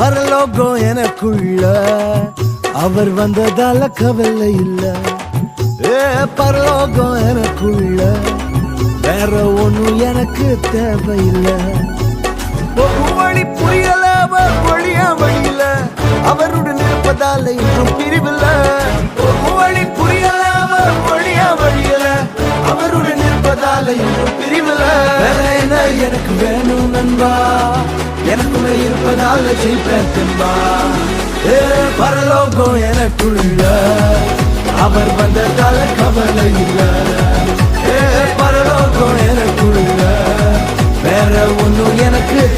பரலோகம் எனக்குள்ள. அவர் வந்ததால கவலை இல்ல. ஏ பரலோகம் எனக்குள்ள. வேற ஒண்ணும் எனக்கு தேவையில்லை. வழி புரியல அவர் வழியா வழியில. அவருடன் இருப்பதால இன்னும் பிரிவில்ல. வழி புரியல அவர் வழியா வழியில. அவருடன் இருப்பதால இன்னும் பிரிவில்ல. வேற என்ன எனக்கு வேணும் நண்பா? என்பதால் ஜெயிப்பேத்தம்பா பரலோகம் எனக்குள்ள. அவர் வந்ததால கவலை இல்லை. ஏ பரலோகம் எனக்குள்ள. வேற ஒன்றும் எனக்கு